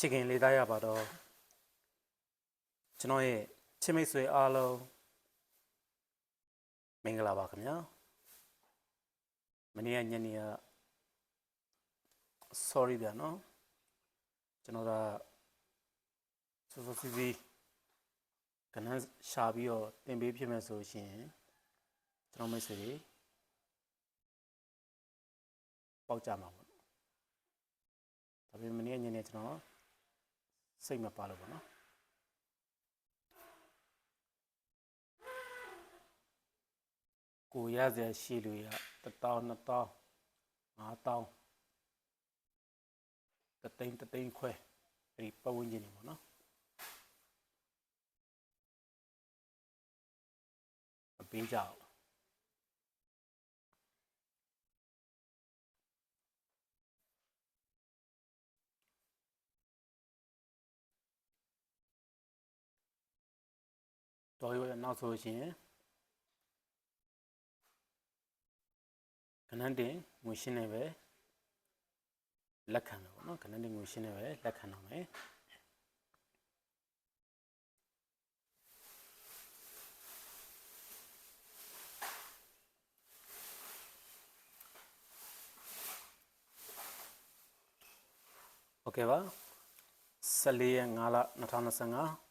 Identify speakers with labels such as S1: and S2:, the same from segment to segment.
S1: ချစ်ခင်လေးသားရပါတော့ကျွန်တော်ရဲ့ချစ်မိတ်ဆွေအားလုံးမင်္ဂလာပါခင်ဗျာမနေ့ကညနေက sorry ဗျာနော်ကျွန်တော်ကစောစောစီးစီးကနန်းရှာပြီးတော့တင်ပေးဖြစ်မယ်ဆိုရှင်ကျွန်တော်မိတ်ဆွေတွေပေါက်ကြမှာပေါ့ဒါပေမဲ့မနေ့ကညနေကျွန်တော် စိတ်မပါလို့ပေါ့နော်ကိုရစရာရှိလူရ1000 2000 5000တသိန်းတသိန်းခွဲအဲ့ဒီပတ်ဝန်းကျင်နေပေါ့နော်မပေးကြအောင် တော်ရွယ်နောက်ဆိုရှင်ခဏတင်ငွေရှင်းနေပဲလက်ခံမယ်ပေါ့နော်ခဏတင်ငွေရှင်းနေပဲလက်ခံတော့မယ်โอเคပါ14ရက်5လ2025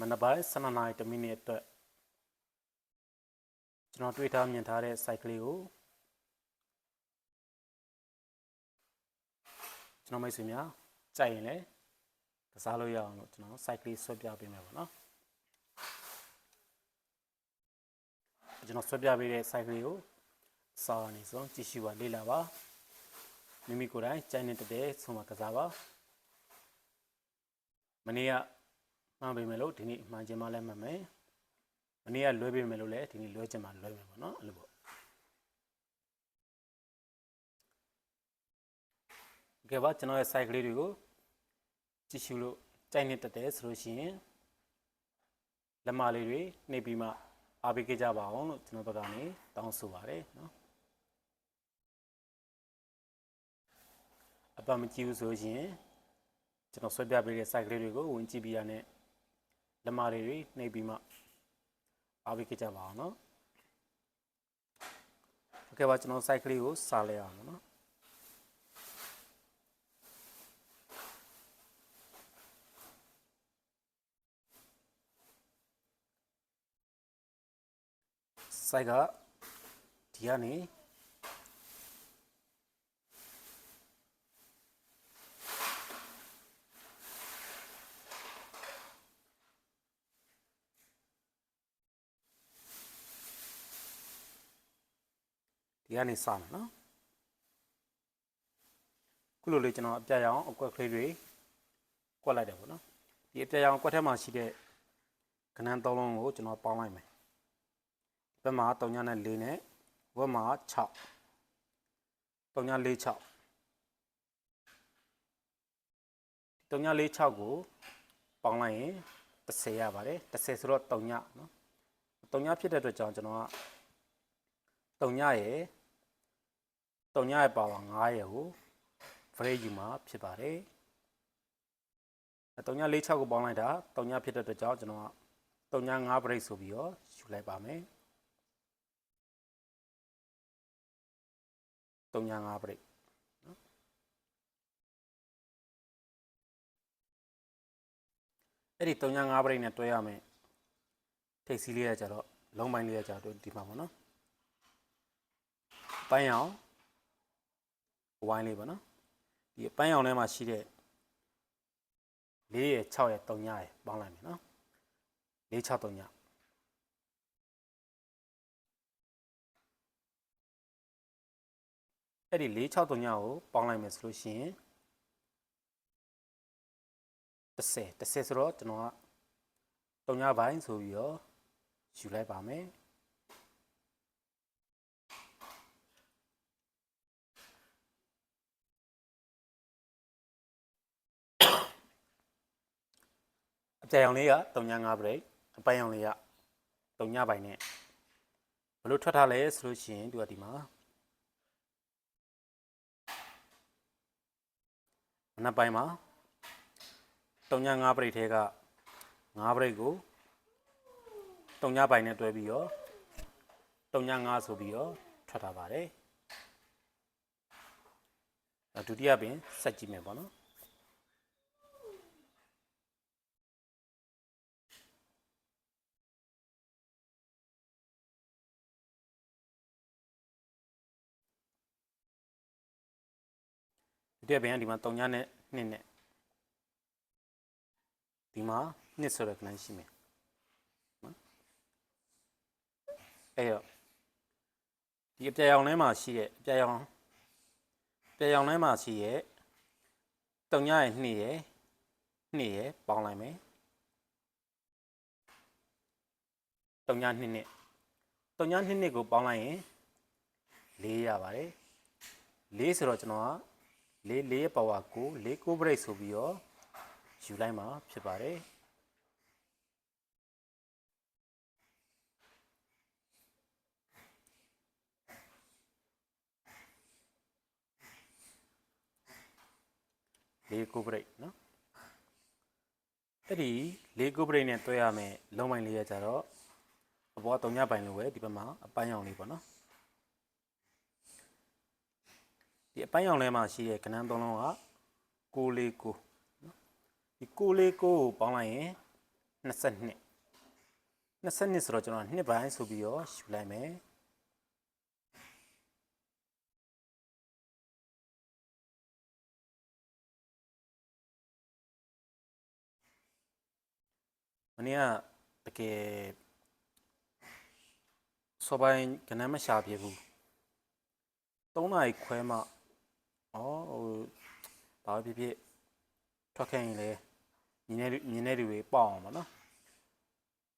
S1: မနက်ပိုင်း7နာရီ1မိနစ်အတွက်ကျွန်တော်တွေ့ထားမြင်ထားတဲ့ site ကလေးကိုကျွန်တော်မိတ်ဆွေများကြိုက်ရင်လည်းကစားလို့ရအောင်လို့ကျွန်တော် site ကလေးဆွဲပြပေးမယ်ပေါ့နော်ကျွန်တော်ဆွဲပြပေးတဲ့ site ကလေးကိုစာရနေဆုံးကြည့်ရှုပါလေ့လာပါမိမိကိုယ်တိုင်ကြိုက်နေတဲ့ဆုံးမကစားပါမနေ့က မှန်ပေမဲ့လို့ဒီနေ့မှန်ခြင်းမလည်းမှန်မယ်မနေ့ကလွဲပေမဲ့လို့လည်းဒီနေ့လွဲခြင်းမလွဲမယ်ပေါ့နော်အဲ့လိုပေါ့ကဲပါကျွန်တော်ရဲ့ site ကလေးတွေကိုကြည့်ရှုလို့ကြိုက်နေတတ်တယ်ဆိုလို့ရှိရင်လက်မလေးတွေနှိပ်ပြီးမှအားပေးကြကြပါအောင်လို့ကျွန်တော်ဘက်ကနေတောင်းဆိုပါတယ်နော်အပမကြည့်ဘူးဆိုရင်ကျွန်တော်ဆွဲပြပေးတဲ့ site ကလေးတွေကိုဝင်ကြည့်ပြီးရတဲ့ Lamari Nebima Avikijavana. Okay, watch now cycle use Salayamana. Saiga Tiani ဒီကနေဒီကနေစမယ်နော်ခုလိုလေးကျွန်တော်အပြရအောင်အကွက်ကလေးတွေကွက်လိုက်တယ်ပေါ့နော်ဒီအပြရအောင်ကွက်ထဲမှာရှိတဲ့ခဏန်းသုံးလုံးကိုကျွန်တော်ပေါင်းလိုက်မယ်ဘက်မှာ3ညနဲ့4နဲ့ဘက်မှာ6 3ည4 6 3ည4 6ကိုပေါင်းလိုက်ရင်30ရပါတယ်30ဆိုတော့3ညနော်3ညဖြစ်တဲ့အတွက်ကြောင့်ကျွန်တော်က3ညရ ယ်3ညရဲ့ပါဝါ9ရယ်ကို frame ယူမှာဖြစ်ပါတယ်3ည4 6ကိုပေါင်းလိုက်တာ3ညဖြစ်တဲ့အတွက်ကြောင့်ကျွန်တော်က3ည5 break ဆိုပြီးတော့ယူလိုက်ပါမယ်305ပြိနော်အဲ့ဒီ305ပြိနဲ့တွဲရမယ်ထိတ်စီးလေးရကြတော့လုံးပိုင်းလေးရကြတော့ဒီမှာပေါ့နော်ပန်းရောင် ဝိုင်းလေးပေါ့နော်ဒီပန်းရောင်ထဲမှာရှိတဲ့4ရယ်6ရယ်3ရယ်ပေါင်းလိုက်မယ်နော်4 6 3ရအဲ့ဒီ463ညကိုပေါင်းလိုက်မယ်ဆိုလို့ရှိရင်30 30ဆိုတော့ကျွန်တော်က3ညပိုင်းဆိုပြီးတော့ယူလိုက်ပါမယ် အပြာရောင်လေးက3ည5 break အပန်းရောင်လေးက3ညပိုင်းနဲ့ဘလို့ထွက်ထားလဲဆိုလို့ရှိရင်သူကဒီမှာမနက်ပိုင်းမှာတုံညာ၅ပရိတ်ထဲက၅ပရိတ်ကိုတုံညာပိုင်နဲ့တွဲပြီးတော့တုံညာ၅ဆိုပြီးတော့ထွက်ထားပါတယ်အဲဒုတိယပင်ဆက်ကြည့်မယ်ပေါ့နော် ဒီတက်ပြန်ဒီမှာ3ညနဲ့2နဲ့ဒီမှာ2ဆိုတဲ့ client ရှိမယ်နော်အဲ့တော့ဒီအပြာရောင်ထဲမှာရှိရဲ့အပြာရောင်အပြာရောင်ထဲမှာရှိရဲ့3ညရဲ့2ရဲ့2ရဲ့ပေါင်းလိုက်မယ်3ည2နဲ့3ည2နဲ့ကိုပေါင်းလိုက်ရင်4ရပါတယ်4ဆိုတော့ကျွန်တော်က လေးလေးပါဝါကိုလေးကိုဘရိတ်ဆိုပြီးတော့ယူလိုက်မှာဖြစ်ပါတယ်လေးကိုဘရိတ်နော်အဲ့ဒီလေးကိုဘရိတ်နဲ့တွဲရမယ်လုံးပိုင်းလေးရကြတော့အပေါ်တုံညပိုင်လိုပဲဒီဘက်မှာအပိုင်းအောင်လေးပေါ့နော် ဒီအပိုင်းအောင်ထဲမှာရှိတဲ့ကဏ္ဍသုံးလုံးက6လေး9နော်ဒီ6လေး9ကိုပေါင်းလိုက်ရင်22 22ဆိုတော့ကျွန်တော်နှစ်ပိုင်းဆိုပြီးတော့ယူလိုက်မယ်မနေ့ကတကယ်စောပိုင်းကဏ္ဍမရှာပြဘူး3နာရီခွဲမှ ဩဟိုဘာပဲဖြစ်ဖြစ်ထွက်ခဲ့ရင်လည်းမြင်းနေမြင်းနေတွေပေါအောင်ပါနော်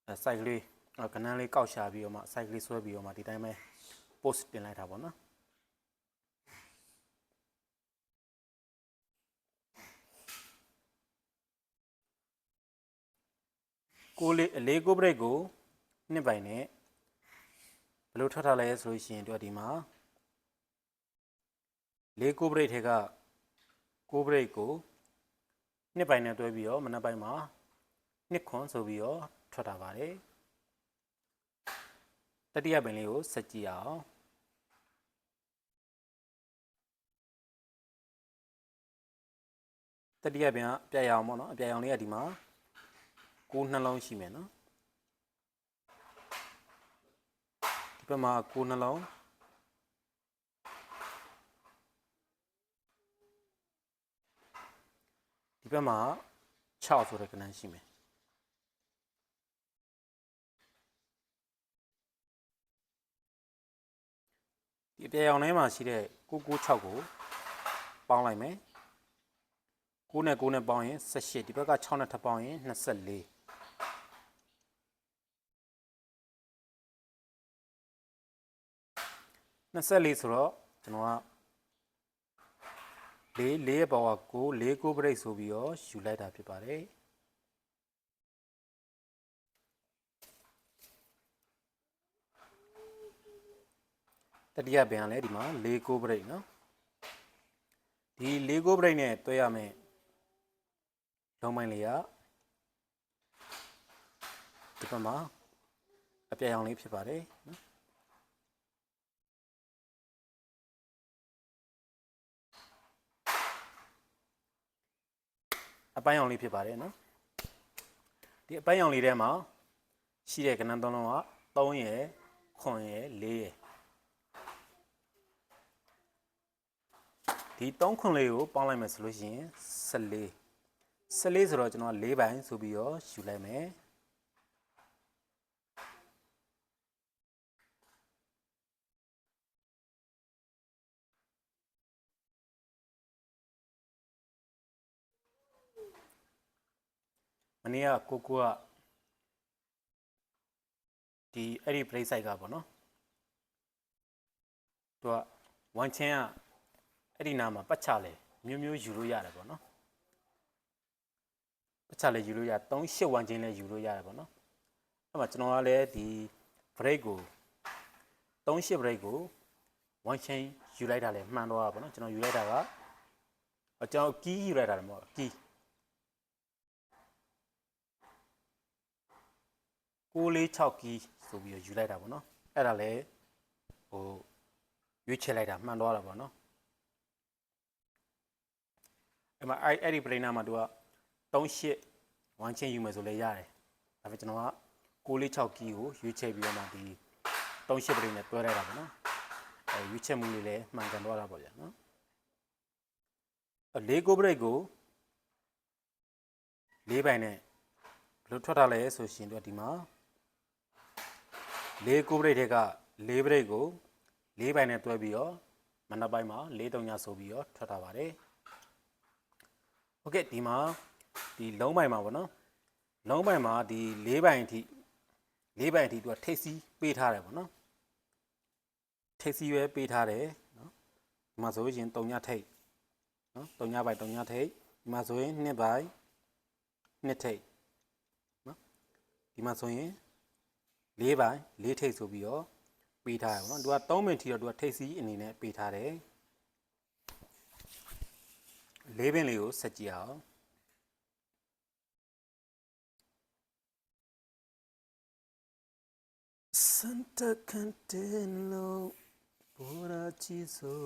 S1: အဲ site ကလေးကနန်းလေးကောက်ရှာပြီးတော့မှ site ကလေးဆွဲပြီးတော့မှဒီတိုင်းပဲ post တင်လိုက်တာပေါ့နော်ကိုလေးအလေးကိုဘရိတ်ကိုနှစ်ပိုင်နဲ့ဘယ်လိုထွက်ထားလဲဆိုလို့ရှိရင်တို့ဒီမှာ လေးကိုဘရိတ်ထဲကကိုဘရိတ်ကိုနှစ်ပိုင်းနဲ့တွဲပြီးတော့မနက်ပိုင်းမှာနှစ်ခွန်ဆိုပြီးတော့ထွက်တာပါတယ်တတိယပင်လေးကိုဆက်ကြည့်အောင်တတိယပင်ကအပြရအောင်ပေါ့နော်အပြရအောင်လေးကဒီမှာကိုနှလုံးရှိမယ်နော်ဒီဘက်မှာကိုနှလုံး ဒီဘက်မှာ6ဆိုတဲ့ကဏ္ဍရှိမယ်ဒီအပြာရောင်ထဲမှာရှိတဲ့996ကိုပေါင်းလိုက်မယ်9နဲ့9နဲ့ပေါင်းရင်18ဒီဘက်က6နဲ့ထပ်ပေါင်းရင်24 24ဆိုတော့ကျွန်တော်က လေးလေးရဲ့ဘဝကိုလေးကိုပရိတ်ဆိုပြီးတော့ယူလိုက်တာဖြစ်ပါတယ်တတိယပင်ကလည်းဒီမှာလေးကိုပရိတ်နော်ဒီလေးကိုပရိတ်နဲ့တွဲရမယ်လုံးမိုင်းလေးကဒီဘက်မှာအပြာရောင်လေးဖြစ်ပါတယ်နော်အ ပိုင်းအောင်လေးဖြစ်ပါတယ်နော်ဒီအပိုင်းအောင်လေးထဲမှာရှိတဲ့ကဏ္ဍသုံးလုံးက3ရယ်9ရယ်4ရယ်ဒီ3ခွန်လေးကိုပေါင်းလိုက်မယ်ဆိုလို့ရှိရင်14 14ဆိုတော့ကျွန်တော်၄ပိုင်းဆိုပြီးတော့ယူလိုက်မယ် နေ့ကကိုကိုကဒီအဲ့ဒီ play site ကပေါ့နော်သူကဝန်ချင်းကအဲ့ဒီနားမှာပတ်ချလဲမျိုးမျိုးယူလို့ရတယ်ပေါ့နော်ပတ်ချလဲယူလို့ရ38ဝန်ချင်းလဲယူလို့ရတယ်ပေါ့နော်အဲ့မှာကျွန်တော်ကလည်းဒီ break ကို38 break ကိုဝန်ချင်းယူလိုက်တာလဲမှန်တော့ပါပေါ့နော်ကျွန်တော်ယူလိုက်တာကအကျွန်တော်ကီးယူလိုက်တာလည်းမဟုတ်ဘူးကီး 646ကီးဆိုပြီးတော့ယူလိုက်တာပေါ့နော်အဲ့ဒါလည်းဟိုရွေးချယ်လိုက်တာမှန်သွားတာပေါ့နော်အဲ့မှာအဲ့အဲ့ဒီ planner မှာသူက38 one chain ယူမယ်ဆိုလည်းရတယ်ဒါပေမဲ့ကျွန်တော်က646ကီးကိုရွေးချယ်ပြီးတော့မှဒီ38 planner နဲ့တွဲလိုက်တာပေါ့နော်အဲရွေးချယ်မှုလေးလည်းမှန်ကန်သွားတာပေါ့ဗျာနော်လေးကိုဘရိတ်ကိုလေးပိုင်နဲ့ဘယ်လိုထွက်ထားလဲဆိုရှင်တော့ဒီမှာ ၄ကိုဘရိတ်ထက်က၄ဘရိတ်ကို၄ပိုင်းနဲ့တွဲပြီးတော့မနက်ပိုင်းမှာ၄တုံညဆိုပြီးတော့ထွက်ထားပါတယ်။ Okay ဒီမှာဒီလုံးပိုင်းမှာပေါ့နော်။လုံးပိုင်းမှာဒီ၄ပိုင်းအထိ၄ပိုင်းအထိသူကထိပ်စီးပေးထားတယ်ပေါ့နော်။ထိပ်စီးပဲပေးထားတယ်နော်။ဒီမှာဆိုရင်တုံညထိပ်နော်တုံညပိုင်းတုံညထိပ်ဒီမှာဆိုရင်နှစ်ပိုင်းနှစ်ထိပ်နော်။ဒီမှာဆိုရင် လေးပိုင်းလေးထိတ်ဆိုပြီးတော့ပေးထားရပါတော့သူက3မိနစ်ထိတော့သူကထိတ်စီးအနေနဲ့ပေးထားတယ်လေးပင်လေးကိုဆက်ကြည့်အောင်စန်တာကန်တင်လိုဘောရာချီဆို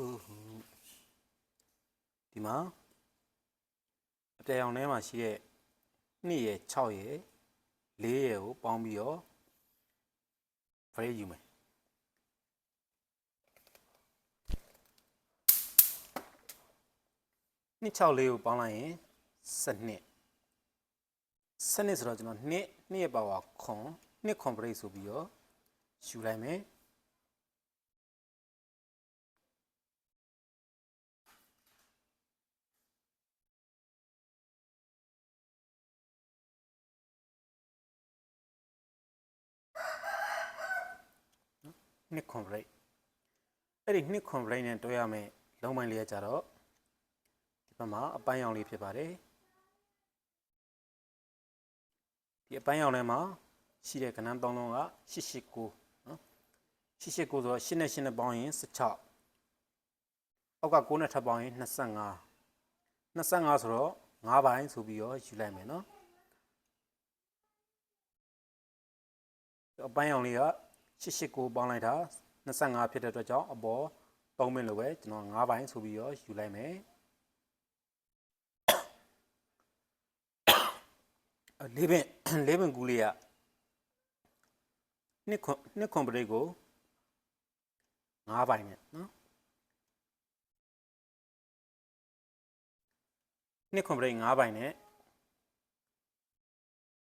S1: ဒီမှာအပြာရောင်ထဲမှာရှိတဲ့2ရဲ့6ရဲ့4ရဲ့ကိုပေါင်းပြီးတော့ frame ယူမယ်နှစ်6လေးကိုပေါင်းလိုက်ရင်7 7ဆိုတော့ကျွန်တော်2 2ရဲ့ပါဝါခွန်2 complete ဆိုပြီးတော့ယူလိုက်မယ် နှစ် complete အဲ့ဒီနှစ် complete နဲ့တွဲရမယ်လုံးပိုင်းလေးကကြတော့ဒီဘက်မှာအပိုင်းရောင်လေးဖြစ်ပါတယ်ဒီအပိုင်းရောင်ထဲမှာရှိတဲ့ကဏ္ဍသုံးလုံးက889နော်889ဆိုတော့8နဲ့8နဲ့ပေါင်းရင်16အောက်က9နဲ့ထပ်ပေါင်းရင်25 25ဆိုတော့5ပိုင်းဆိုပြီးတော့ယူလိုက်မယ်နော်အပိုင်းရောင်လေးက 889ပေါင်းလိုက်တာ25ဖြစ်တဲ့အတွက်ကြောင့်အပေါ်3မိနစ်လိုပဲကျွန်တော်5ပိုင်းဆိုပြီးတော့ယူလိုက်မယ်လေးပင်လေးပင်ကူးလေးကနှစ်ခွန်နှစ်ခွန်ပရိတ်ကို5ပိုင်းနဲ့နော်နှစ်ခွန်ပရိတ်5ပိုင်းနဲ့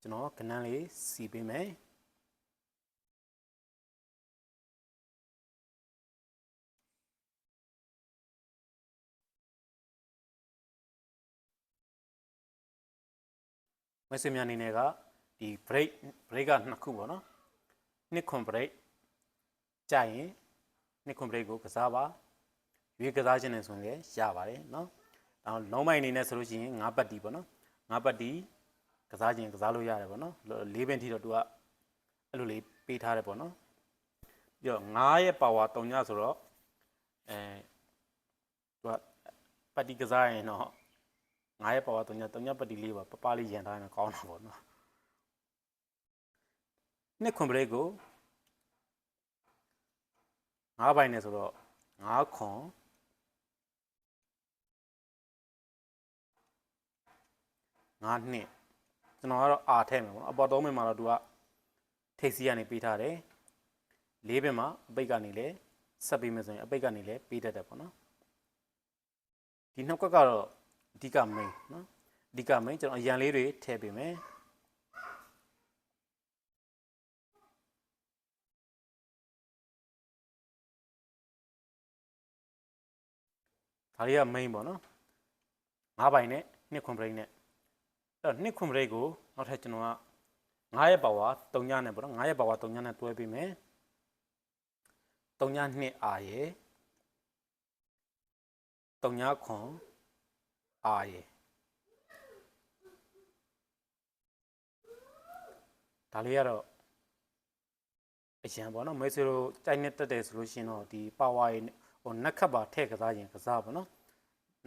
S1: ကျွန်တော်ကဏ္ဍလေးစီပေးမယ် messenger အနေနဲ့ကဒီ break break ကနှစ်ခုပေါ့နော်နှစ်ခွန် break ကြာရင်နှစ်ခွန် break ကိုကစားပါရွေးကစားခြင်းနဲ့ဆိုရင်ရပါတယ်နော်ဒါလုံးမိုင်အနေနဲ့ဆိုလို့ရှိရင်၅ပတ်တီပေါ့နော်၅ပတ်တီကစားခြင်းကစားလို့ရတယ်ပေါ့နော်၄ပင်ထိတော့သူကအဲ့လိုလေးပေးထားတယ်ပေါ့နော်ပြီးတော့9ရဲ့ power 3ညဆိုတော့အဲသူကပတ်တီကစားရင်တော့ ငါးရဲ့ပါဝါ3ည3ညပတ်တီလေးပါပပလေးရန်ထားရင်ကောင်းတာပေါ့နော်နှစ်ခွန်ဘရိတ်ကိုငါးပိုင်းနဲ့ဆိုတော့ငါးခွန်ငါးနှစ်ကျွန်တော်ကတော့အာထဲမယ်ပေါ့နော်အပေါ်သုံးမိမှာတော့သူကထိတ်စီကနေပေးထားတယ်လေးပင်မှာအပိတ်ကနေလဲဆက်ပေးမယ်ဆိုရင်အပိတ်ကနေလဲပေးတတ်တယ်ပေါ့နော်ဒီနှစ်ကွက်ကတော့ အဓိက main နော်အဓိက main ကျွန်တော်အရန်လေးတွေထည့်ပေးမယ်ဒါလေးက main ပေါ့နော်၅ပိုင်နဲ့နှစ်ခွန်ဘရိတ်နဲ့အဲ့တော့နှစ်ခွန်ဘရိတ်ကိုနောက်ထပ်ကျွန်တော်က9ရဲ့ပါဝါ3ညနဲ့ပေါ့နော်9ရဲ့ပါဝါ3ညနဲ့တွဲပေးမယ်3ည2အာရဲ့3ညခွန် အာရယ်ဒါလေးကတော့အရန်ပေါ့နော်မိတ်ဆွေတို့ကြိုက်နေတက်တယ်ဆိုလို့ရှိရင်တော့ဒီပါဝါရဟိုနက်ခတ်ပါထည့်ကစားရင်ကစားပေါ့နော်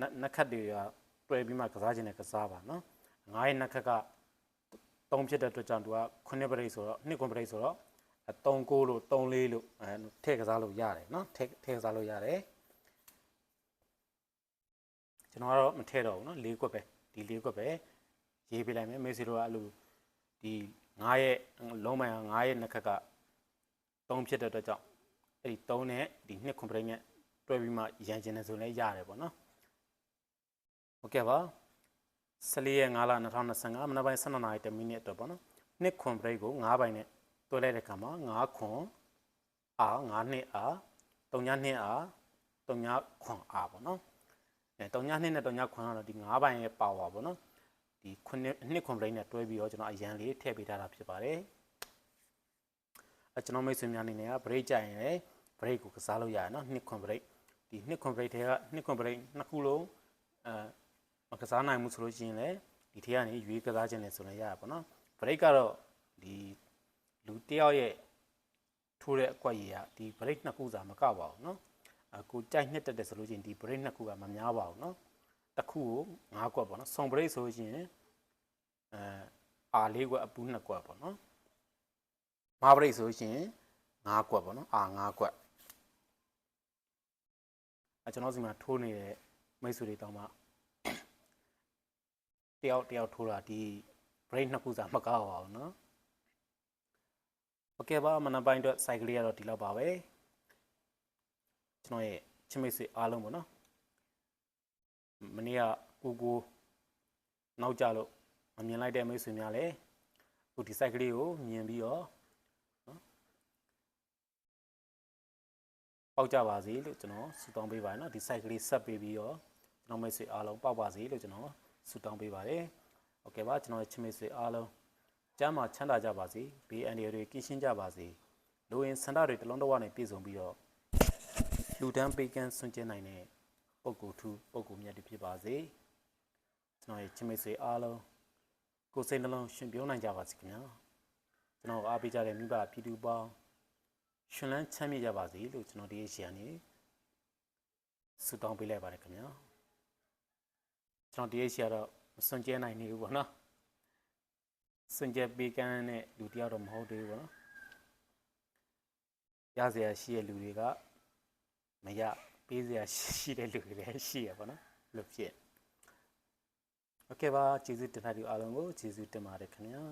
S1: နက်နက်ခတ်တွေကတွဲပြီးမှကစားခြင်းနဲ့ကစားပါနော်ငါးရဲ့နက်ခတ်က3ဖြစ်တဲ့အတွက်ကြောင့်သူက9ပရိတ်ဆိုတော့2ကွန်ပရိတ်ဆိုတော့3ကိုလို့3လေးလို့အဲထည့်ကစားလို့ရတယ်နော်ထည့်ထည့်ကစားလို့ရတယ် ကျွန်တော်ကတော့မထည့်တော့ဘူးနော်၄ကွက်ပဲဒီ၄ကွက်ပဲရေးပေးလိုက်မယ်မေဆီတို့ကအဲ့လိုဒီ9ရဲ့လုံးမိုင်9ရဲ့နက်ခတ်က3ဖြစ်တဲ့အတွက်ကြောင့်အဲ့ဒီ3နဲ့ဒီ2ကွန်ပရိတ်နဲ့တွဲပြီးမှရန်ကျင်တယ်ဆိုလည်းရတယ်ပေါ့နော်ဟုတ်ကဲ့ပါ14ရက်5လ2025မနက်ပိုင်း12နာရီ10မိနစ်အတွက်ပေါ့နော်နှစ်ခွန် break ကို9ပိုင်းနဲ့တွဲလိုက်တဲ့အခါမှာ9ခွန်အာ9နှစ်အာ3ညနှစ်အာ3ညခွန်အာပေါ့နော် အဲ3ညနှစ်နဲ့3ညခွန်ကတော့ဒီ9ပိုင်းရဲ့ power ပေါ့နော်ဒီခုနှစ်နှစ်ခွန် break နဲ့တွဲပြီးတော့ကျွန်တော်အရန်လေးထည့်ပေးထားတာဖြစ်ပါတယ်အဲကျွန်တော်မိတ်ဆွေများအနေနဲ့က break ကြရင်လည်း break ကိုကစားလို့ရတယ်နော်နှစ်ခွန် break ဒီနှစ်ခွန် break တွေကနှစ်ခွန် break နှစ်ခုလုံးအဲမကစားနိုင်ဘူးဆိုလို့ရှိရင်လည်းဒီထဲကနေရွေးကစားခြင်းနဲ့ဆိုလည်းရတာပေါ့နော် break ကတော့ဒီလူတယောက်ရဲ့ထိုးတဲ့အကွက်ကြီးကဒီ break နှစ်ခုစာမကပါဘူးเนาะအခုကြိုက်နှစ်တက်တယ်ဆိုလို့ရှိရင်ဒီ break နှစ်ခုကမများပါဘူးเนาะတစ်ခုကို9ကွက်ပေါ့နော်စုံ break ဆိုလို့ရှိရင်အဲအာလေးကွက်အပူးနှစ်ကွက်ပေါ့နော်မ break ဆိုလို့ရှိရင်9ကွက်ပေါ့နော်အာ9ကွက်အဲကျွန်တော်စီမှာထိုးနေတဲ့မိတ်ဆွေတွေတောင်းမှတယောက်တယောက်ထိုးတာဒီ break နှစ်ခုစာမကောက်ပါဘူးเนาะโอเคပါမနက်ပိုင်းအတွက် cycle လေးကတော့ဒီလောက်ပါပဲ ကျွန်တော်ရဲ့ချစ်မိတ်ဆွေအားလုံးပေါ့နော်မနေ့ကကိုကိုနောက်ကြလို့မမြင်လိုက်တဲ့မိတ်ဆွေများလည်းအခုဒီ cycle လေးကိုမြင်ပြီးတော့နော်ပေါက်ကြပါစေလို့ကျွန်တော်ဆုတောင်းပေးပါတယ်เนาะဒီ cycle လေးဆက်ပေးပြီးတော့ကျွန်တော်မိတ်ဆွေအားလုံးပေါက်ပါစေလို့ကျွန်တော်ဆုတောင်းပေးပါတယ်โอเคပါကျွန်တော်ရဲ့ချစ်မိတ်ဆွေအားလုံးကျမ်းမာချမ်းသာကြပါစေဘေးအန္တရာယ်တွေကင်းရှင်းကြပါစေလူဝင်စန္ဒတွေတလုံးတစ်ဝနဲ့ပြည့်စုံပြီးတော့ လူတန်းပေးကမ်းဆွန့်ကျင်နိုင်တဲ့ပုဂ္ဂိုလ်ထူးပုဂ္ဂိုလ်မြတ်တွေဖြစ်ပါစေကျွန်တော်ရဲ့ချစ်မိတ်ဆွေအားလုံးကိုယ်စိတ်နှလုံးရှင်ပြောနိုင်ကြပါစေခင်ဗျာကျွန်တော်အားပေးကြတဲ့မိဘပြည်သူပေါင်းရှင်လန်းချမ်းမြေ့ကြပါစေလို့ကျွန်တော်ဒီရှေ့ကနေဆုတောင်းပေးလိုက်ပါတယ်ခင်ဗျာကျွန်တော်ဒီရှေ့ကတော့မစွန့်ကြဲနိုင်နေဘူးပေါ့နော်စွန့်ကြဲပေးကမ်းတဲ့လူတယောက်တော့မဟုတ်သေးဘူးပေါ့နော်ရစရာရှိတဲ့လူတွေက မရပေးစရာရှိတဲ့လူတွေလည်းရှိရပါတော့လို့ဖြစ်โอเคပါကျေးဇူးတင်တဲ့လူအားလုံးကိုကျေးဇူးတင်ပါတယ်ခင်ဗျာ